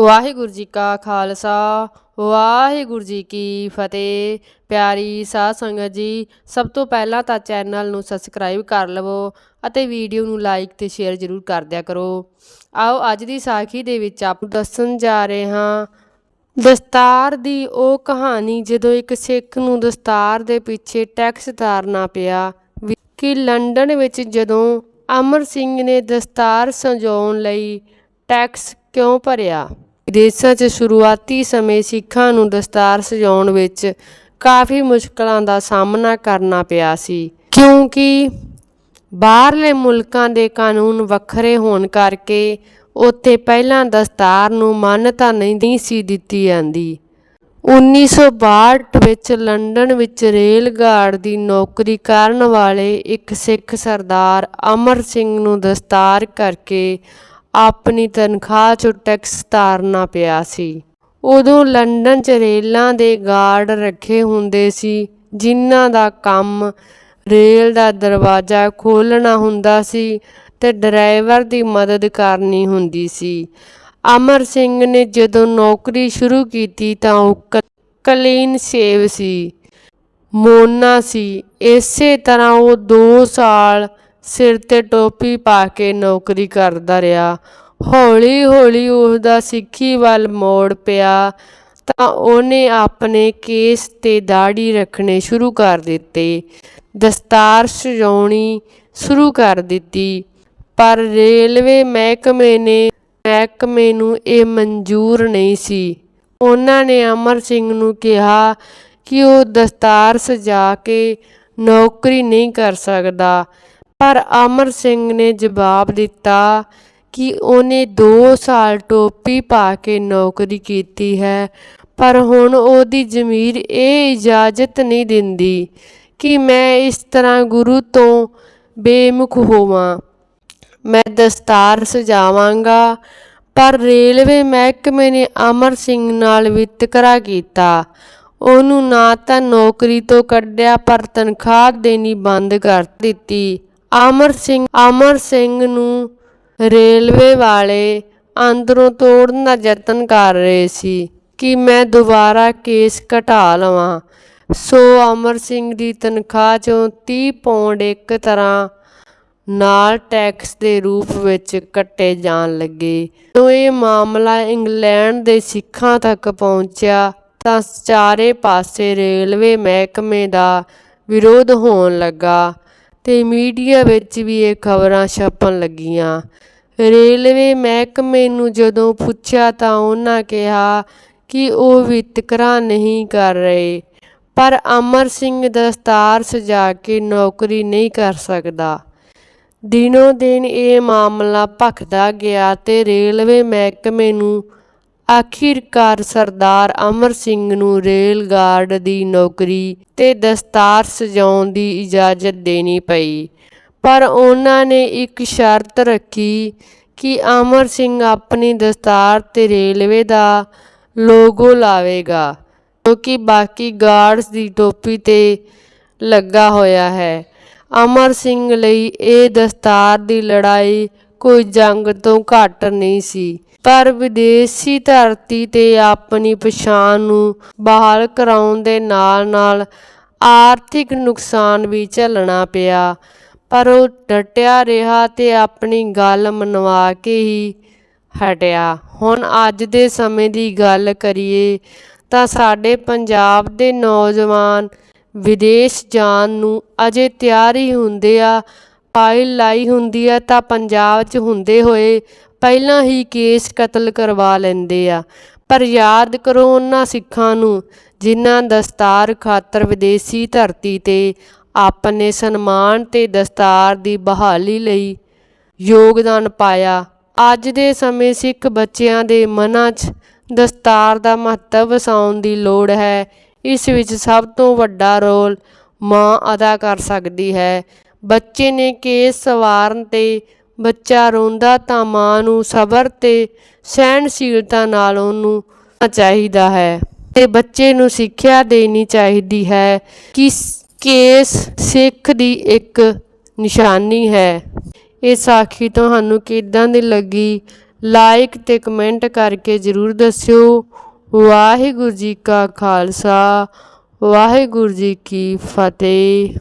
ਵਾਹਿਗੁਰੂ ਜੀ ਕਾ ਖਾਲਸਾ, ਵਾਹਿਗੁਰੂ ਜੀ ਕੀ ਫਤਿਹ। ਪਿਆਰੀ ਸਾਧ ਸੰਗਤ ਜੀ, ਸਭ ਤੋਂ ਪਹਿਲਾਂ ਤਾਂ ਚੈਨਲ ਨੂੰ ਸਬਸਕ੍ਰਾਈਬ ਕਰ ਲਵੋ ਅਤੇ ਵੀਡੀਓ ਨੂੰ ਲਾਈਕ ਤੇ ਸ਼ੇਅਰ ਜ਼ਰੂਰ ਕਰ ਦਿਆ ਕਰੋ। ਆਓ ਅੱਜ ਦੀ ਸਾਖੀ ਦੇ ਵਿੱਚ ਆਪ ਦੱਸਣ ਜਾ ਰਹੇ ਹਾਂ। ਦਸਤਾਰ ਦੀ ਉਹ ਕਹਾਣੀ ਜਦੋਂ ਇੱਕ ਸਿੱਖ ਨੂੰ ਦਸਤਾਰ ਦੇ ਪਿੱਛੇ ਟੈਕਸ ਤਾਰਨਾ ਪਿਆ ਵੀ- ਕਿ ਲੰਡਨ ਵਿੱਚ ਜਦੋਂ ਅਮਰ ਸਿੰਘ ਨੇ ਦਸਤਾਰ ਸਜਾਉਣ ਲਈ ਟੈਕਸ ਕਿਉਂ ਭਰਿਆ? ਵਿਦੇਸ਼ਾਂ 'ਚ ਸ਼ੁਰੂਆਤੀ ਸਮੇਂ ਸਿੱਖਾਂ ਨੂੰ ਦਸਤਾਰ ਸਜਾਉਣ ਵਿੱਚ ਕਾਫੀ ਮੁਸ਼ਕਲਾਂ ਦਾ ਸਾਹਮਣਾ ਕਰਨਾ ਪਿਆ ਸੀ। ਕਿਉਂਕਿ ਬਾਹਰਲੇ ਮੁਲਕਾਂ ਦੇ ਕਾਨੂੰਨ ਵੱਖਰੇ ਹੋਣ ਕਰਕੇ ਉੱਥੇ ਪਹਿਲਾਂ ਦਸਤਾਰ ਨੂੰ ਮਾਨਤਾ ਨਹੀਂ ਸੀ ਦਿੱਤੀ ਜਾਂਦੀ। 1962 ਵਿੱਚ ਲੰਡਨ ਵਿੱਚ ਰੇਲ ਗਾਰਡ ਦੀ ਨੌਕਰੀ ਕਰਨ ਵਾਲੇ ਇੱਕ ਸਿੱਖ ਸਰਦਾਰ ਅਮਰ ਸਿੰਘ ਨੂੰ ਦਸਤਾਰ ਕਰਕੇ ਆਪਣੀ ਤਨਖਾਹ 'ਚੋਂ ਟੈਕਸ ਤਾਰਨਾ ਪਿਆ ਸੀ। ਉਦੋਂ ਲੰਡਨ 'ਚ ਰੇਲਾਂ ਦੇ ਗਾਰਡ ਰੱਖੇ ਹੁੰਦੇ ਸੀ, ਜਿਨ੍ਹਾਂ ਦਾ ਕੰਮ ਰੇਲ ਦਾ ਦਰਵਾਜ਼ਾ ਖੋਲ੍ਹਣਾ ਹੁੰਦਾ ਸੀ ਤੇ ਡਰਾਈਵਰ ਦੀ ਮਦਦ ਕਰਨੀ ਹੁੰਦੀ ਸੀ। ਅਮਰ ਸਿੰਘ ਨੇ ਜਦੋਂ ਨੌਕਰੀ ਸ਼ੁਰੂ ਕੀਤੀ ਤਾਂ ਉਹ ਕ- ਕਲੀਨ ਸ਼ੇਵ ਸੀ, ਮੋਨਾ ਸੀ। ਇਸੇ ਤਰ੍ਹਾਂ ਉਹ 2 ਸਾਲ ਸਿਰ ਤੇ ਟੋਪੀ ਪਾ ਕੇ ਨੌਕਰੀ ਕਰਦਾ ਰਿਹਾ। ਹੌਲੀ ਹੌਲੀ ਉਹਦਾ ਸਿੱਖੀ ਵੱਲ ਮੋੜ ਪਿਆ ਤਾਂ ਉਹਨੇ ਆਪਣੇ ਕੇਸ ਤੇ ਦਾੜੀ ਰੱਖਣੇ ਸ਼ੁਰੂ ਕਰ ਦਿੱਤੇ। ਦਸਤਾਰ ਸਜਾਉਣੀ ਸ਼ੁਰੂ ਕਰ ਦਿੱਤੀ। ਪਰ ਰੇਲਵੇ ਮਹਿਕਮੇ ਨੇ, ਮਹਿਕਮੇ ਨੂੰ ਇਹ ਮਨਜ਼ੂਰ ਨਹੀਂ ਸੀ। ਉਹਨਾਂ ਨੇ ਅਮਰ ਸਿੰਘ ਨੂੰ ਕਿਹਾ ਕਿ ਉਹ ਦਸਤਾਰ ਸਜਾ ਕੇ ਨੌਕਰੀ ਨਹੀਂ ਕਰ ਸਕਦਾ। ਪਰ ਅਮਰ ਸਿੰਘ ਨੇ ਜਵਾਬ ਦਿੱਤਾ ਕਿ ਉਹਨੇ 2 ਸਾਲ ਟੋਪੀ ਪਾ ਕੇ ਨੌਕਰੀ ਕੀਤੀ ਹੈ, ਪਰ ਹੁਣ ਉਹਦੀ ਜ਼ਮੀਰ ਇਹ ਇਜਾਜ਼ਤ ਨਹੀਂ ਦਿੰਦੀ ਕਿ ਮੈਂ ਇਸ ਤਰ੍ਹਾਂ ਗੁਰੂ ਤੋਂ ਬੇਮੁਖ ਹੋਵਾਂ। ਮੈਂ ਦਸਤਾਰ ਸਜਾਵਾਂਗਾ, ਪਰ ਰੇਲਵੇ ਮਹਿਕਮੇ ਨੇ ਅਮਰ ਸਿੰਘ ਨਾਲ ਵਿਤਕਰਾ ਕੀਤਾ। ਉਹਨੂੰ ਨਾ ਤਾਂ ਨੌਕਰੀ ਤੋਂ ਕੱਢਿਆ, ਪਰ ਤਨਖਾਹ ਦੇਣੀ ਬੰਦ ਕਰ ਦਿੱਤੀ। ਅਮਰ ਸਿੰਘ ਅਮਰ ਸਿੰਘ ਨੂੰ ਰੇਲਵੇ ਵਾਲੇ ਅੰਦਰੋਂ ਤੋੜਨ ਦਾ ਯਤਨ ਕਰ ਰਹੇ ਸੀ ਕਿ ਮੈਂ ਦੁਬਾਰਾ ਕੇਸ ਘਟਾ ਲਵਾਂ। ਸੋ ਅਮਰ ਸਿੰਘ ਦੀ ਤਨਖਾਹ ਚੋਂ 30 ਪੌਂਡ ਇੱਕ ਤਰ੍ਹਾਂ ਨਾਲ ਟੈਕਸ ਦੇ ਰੂਪ ਵਿੱਚ ਕੱਟੇ ਜਾਣ ਲੱਗੇ। ਜਦੋਂ ਇਹ ਮਾਮਲਾ ਇੰਗਲੈਂਡ ਦੇ ਸਿੱਖਾਂ ਤੱਕ ਪਹੁੰਚਿਆ ਤਾਂ ਚਾਰੇ ਪਾਸੇ ਰੇਲਵੇ ਮਹਿਕਮੇ ਦਾ ਵਿਰੋਧ ਹੋਣ ਲੱਗਾ। ਤੇ ਮੀਡੀਆ ਵਿੱਚ ਵੀ ਇਹ ਖਬਰਾਂ ਛਪਣ ਲੱਗੀਆਂ। ਰੇਲਵੇ ਮਹਿਕਮੇ ਨੂੰ ਜਦੋਂ ਪੁੱਛਿਆ ਤਾਂ ਉਹਨਾਂ ਕਿਹਾ ਕਿ ਉਹ ਵਿਤਕਰਾ ਨਹੀਂ ਕਰ ਰਹੇ, ਪਰ ਅਮਰ ਸਿੰਘ ਦਸਤਾਰ ਸਜਾ ਕੇ ਨੌਕਰੀ ਨਹੀਂ ਕਰ ਸਕਦਾ। ਦਿਨੋ ਦਿਨ ਇਹ ਮਾਮਲਾ ਭਖਦਾ ਗਿਆ ਤੇ ਰੇਲਵੇ ਮਹਿਕਮੇ ਨੂੰ ਆਖਿਰਕਾਰ ਸਰਦਾਰ ਅਮਰ ਸਿੰਘ ਨੂੰ ਰੇਲ ਗਾਰਡ ਦੀ ਨੌਕਰੀ ਤੇ ਦਸਤਾਰ ਸਜਾਉਣ ਦੀ ਇਜਾਜ਼ਤ ਦੇਣੀ ਪਈ। ਪਰ ਉਹਨਾਂ ਨੇ ਇੱਕ ਸ਼ਰਤ ਰੱਖੀ ਕਿ ਅਮਰ ਸਿੰਘ ਆਪਣੀ ਦਸਤਾਰ ਤੇ ਰੇਲਵੇ ਦਾ ਲੋਗੋ ਲਾਵੇਗਾ ਕਿਉਂਕਿ ਬਾਕੀ ਗਾਰਡਸ ਦੀ ਟੋਪੀ ਤੇ ਲੱਗਾ ਹੋਇਆ ਹੈ। ਅਮਰ ਸਿੰਘ ਲਈ ਇਹ ਦਸਤਾਰ ਦੀ ਲੜਾਈ ਕੋਈ ਜੰਗ ਤੋਂ ਘੱਟ ਨਹੀਂ ਸੀ। ਪਰ ਵਿਦੇਸ਼ੀ ਧਰਤੀ ਤੇ ਆਪਣੀ ਪਛਾਣ ਨੂੰ ਬਹਾਲ ਕਰਾਉਣ ਦੇ ਨਾਲ-ਨਾਲ ਆਰਥਿਕ ਨੁਕਸਾਨ ਵੀ ਝੱਲਣਾ ਪਿਆ। ਪਰ ਉਹ ਡਟਿਆ ਰਿਹਾ ਤੇ ਆਪਣੀ ਗੱਲ ਮਨਵਾ ਕੇ ਹੀ ਹਟਿਆ। ਹੁਣ ਅੱਜ ਦੇ ਸਮੇਂ ਦੀ ਗੱਲ ਕਰੀਏ ਤਾਂ ਸਾਡੇ ਪੰਜਾਬ ਦੇ ਨੌਜਵਾਨ ਵਿਦੇਸ਼ ਜਾਣ ਨੂੰ ਅਜੇ ਤਿਆਰ ਹੀ ਹੁੰਦੇ ਆ ਫਾਈਲ ਲਾਈ ਹੁੰਦੀ ਹੈ ਤਾਂ ਪੰਜਾਬ 'ਚ ਹੁੰਦੇ ਹੋਏ ਪਹਿਲਾਂ ਹੀ ਕੇਸ ਕਤਲ ਕਰਵਾ ਲੈਂਦੇ ਆ। ਪਰ ਯਾਦ ਕਰੋ ਉਹਨਾਂ ਸਿੱਖਾਂ ਨੂੰ ਜਿਨ੍ਹਾਂ ਦਸਤਾਰ ਖਾਤਰ ਵਿਦੇਸ਼ੀ ਧਰਤੀ ਤੇ ਆਪਣੇ ਸਨਮਾਨ ਤੇ ਦਸਤਾਰ ਦੀ ਬਹਾਲੀ ਲਈ ਯੋਗਦਾਨ ਪਾਇਆ। ਅੱਜ ਦੇ ਸਮੇਂ ਸਿੱਖ ਬੱਚਿਆਂ ਦੇ ਮਨਾਂ 'ਚ ਦਸਤਾਰ ਦਾ ਮਹੱਤਵ ਵਸਾਉਣ ਦੀ ਲੋੜ ਹੈ। ਇਸ ਵਿੱਚ ਸਭ ਤੋਂ ਵੱਡਾ ਰੋਲ ਮਾਂ ਅਦਾ ਕਰ ਸਕਦੀ ਹੈ। ਬੱਚੇ ਨੇ ਕੇਸ ਸਵਾਰਨ ਤੇ ਬੱਚਾ ਰੋਂਦਾ ਤਾਂ ਮਾਂ ਨੂੰ ਸਬਰ ਤੇ ਸਹਿਣਸ਼ੀਲਤਾ ਨਾਲ ਉਹਨੂੰ ਚਾਹੀਦਾ ਹੈ। ਤੇ ਬੱਚੇ ਨੂੰ ਸਿੱਖਿਆ ਦੇਣੀ ਚਾਹੀਦੀ ਹੈ ਕਿ ਕੇਸ ਸਿੱਖ ਦੀ ਇੱਕ ਨਿਸ਼ਾਨੀ ਹੈ। ਇਹ ਸਾਖੀ ਤੁਹਾਨੂੰ ਕਿੱਦਾਂ ਦੀ ਲੱਗੀ? ਲਾਈਕ ਤੇ ਕਮੈਂਟ ਕਰਕੇ ਜ਼ਰੂਰ ਦੱਸਿਓ। ਵਾਹਿਗੁਰੂ ਜੀ ਕਾ ਖਾਲਸਾ, ਵਾਹਿਗੁਰੂ ਜੀ ਕੀ ਫਤਿਹ।